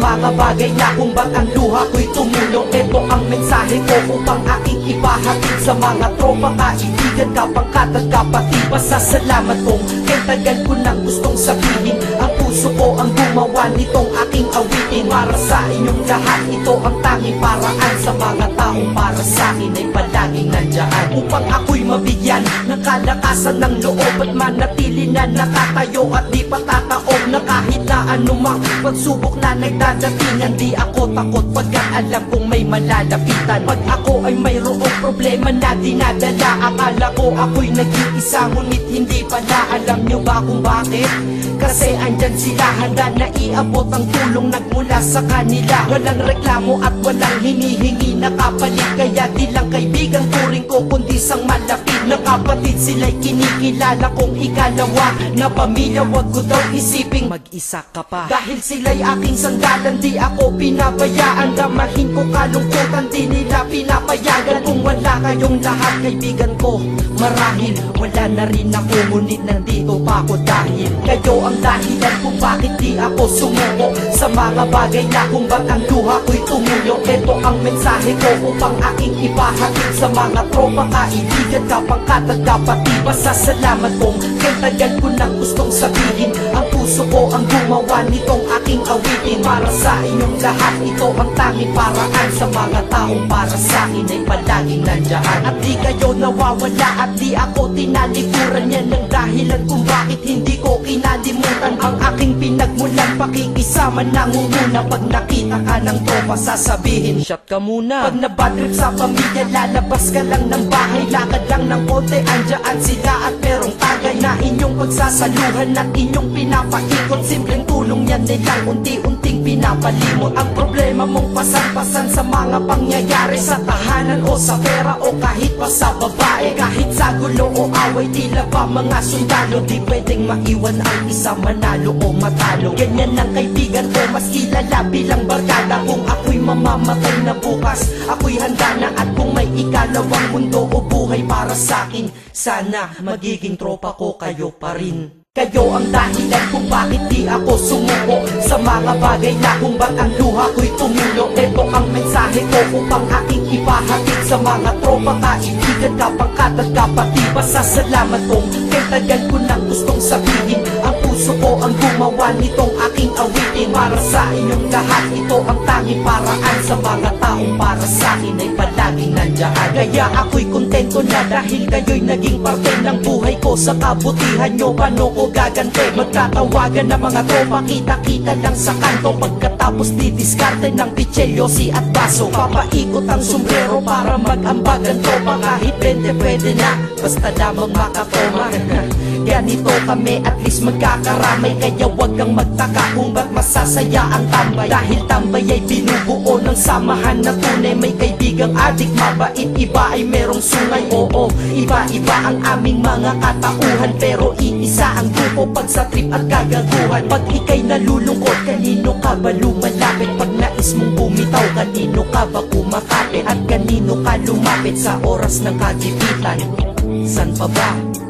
mga bagay na kung ba't ang luha ko'y tumulo Ito ang mensahe ko upang aking ipahatid Sa mga tropa, kaibigan, kapangkat at kapatid Pasasalamat kong kay tagal ko nang gustong sabihin Ang puso ko ang gumawa nitong aking awitin. Para sa inyong lahat, ito ang tanging paraan Sa mga taong para sa akin ay palaging nandyan Upang ako'y mabigyan ng kalakasan ng loob At manatili na nakatayo at di patataob Na na anumang pagsubok na nagdadatingan Di ako takot pagkat alam kong may malalapitan. Pag ako ay mayroong problema na dinadala Akala ko ako'y nag-iisa ngunit hindi pala Alam nyo ba kung bakit? Kasi andyan sila handa na iabot ang tulong nagmula sa kanila. Walang reklamo at walang hinihingi na kapalit Kaya di lang kaibigan turing ko kundi sang malapit. Na kapatid Sila'y kinikilala kong ikalawa. Na pamilya wag ko daw isiping mag-isa ka pa. Dahil sila'y aking sandalan di ako pinabayaan. Damahin ko kalungkutan di nila pinapayagan. Kung wala kayong lahat kaibigan ko Marahil wala na rin ako. Ngunit nandito pa ako dahil Kayo ang dahilan kung bakit di ako sumuko. Sa mga bagay na kung ba't ang luha ko'y tumulo Ito ang mensahe ko upang aking ipahatid. Sa mga tropa, kaibigan, kapangkat at kapatid Pasasalamat kong kay tagal ko nang gustong sabihin puso ko ang gumawa nitong aking awitin Para sa inyong lahat, ito ang tanging paraan Sa mga taong para sa akin ay palaging nandyan. At di kayo nawawala at di ako tinalikuran Yan ang dahilan kung bakit hindi ko kinalimutan Ang aking pinagmulan, pakikisama nangunguna Pag nakita ka ng tropa, sasabihin Shot ka muna. Pag nabadrip sa pamilya, lalabas ka lang ng bahay. Lakad lang ng konti, andyan sila at merong tagay Na inyong pagsasaluhan at inyong pinapaikot Simpleng tulong yan nilang unti-unting pinapalimot. Ang problema mong pasan-pasan sa mga pangyayari Sa tahanan o sa pera o kahit pa sa babae. Kahit sa gulo o away, tila ba mga sundalo? Di pwedeng maiwan ang isa manalo o matalo. Ganyan ang kaibigan ko, mas kilala bilang barkada. Kung ako'y mamamatay na bukas, ako'y handa na. At kung may ikalawang mundo o buhay para sa akin Sana magiging tropa ko kayo pa rin kayo ang dahilan kung bakit di ako sumuko. Sa mga bagay na kung ba't ang luha ko'y tumulo Ito ang mensahe ko upang aking ipahatid Sa mga tropa, kaibigan, kapangkat at kapatid Pasasalamat kong kay tagal ko nang gustong sabihin Ang puso ko ang gumawa nitong aking awitin Para sa inyong lahat, ito ang tanging paraan Sa mga taong para sa akin ay palaging nandyan. Kaya ako'y kontento na dahil kayo'y naging parte ng buhay ko Sa kabutihan nyo, paano ko gagante? Magtatawagan ng mga tropa, kita-kita lang sa kanto. Pagkatapos didiskarte ng pichelyosi at baso. Papaikot ang sombrero para mag-ambag ang tropa. Kahit 20 pwede na, basta lamang makatoma. Ganito kami, at least magkakaramay. Kaya wag kang magtaka kung ba't masasaya ang tambay Dahil tambay ay binubuo ng samahan na tunay May kaibigang adik, mabait, iba ay merong sungay Oo, iba-iba ang aming mga katauhan Pero iisa ang grupo pag sa trip at kagaguhan Pag ikay nalulungkot, kanino ka ba lumalapit? Pag nais mong bumitaw, kanino ka ba kumakapit? At kanino ka lumapit sa oras ng kagipitan? San pa ba?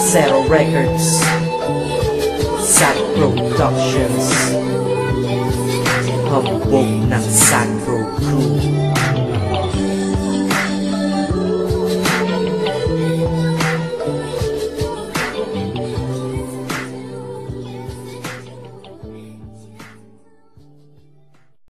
Acero Records Sad Productions Hambog ng Sacro Crew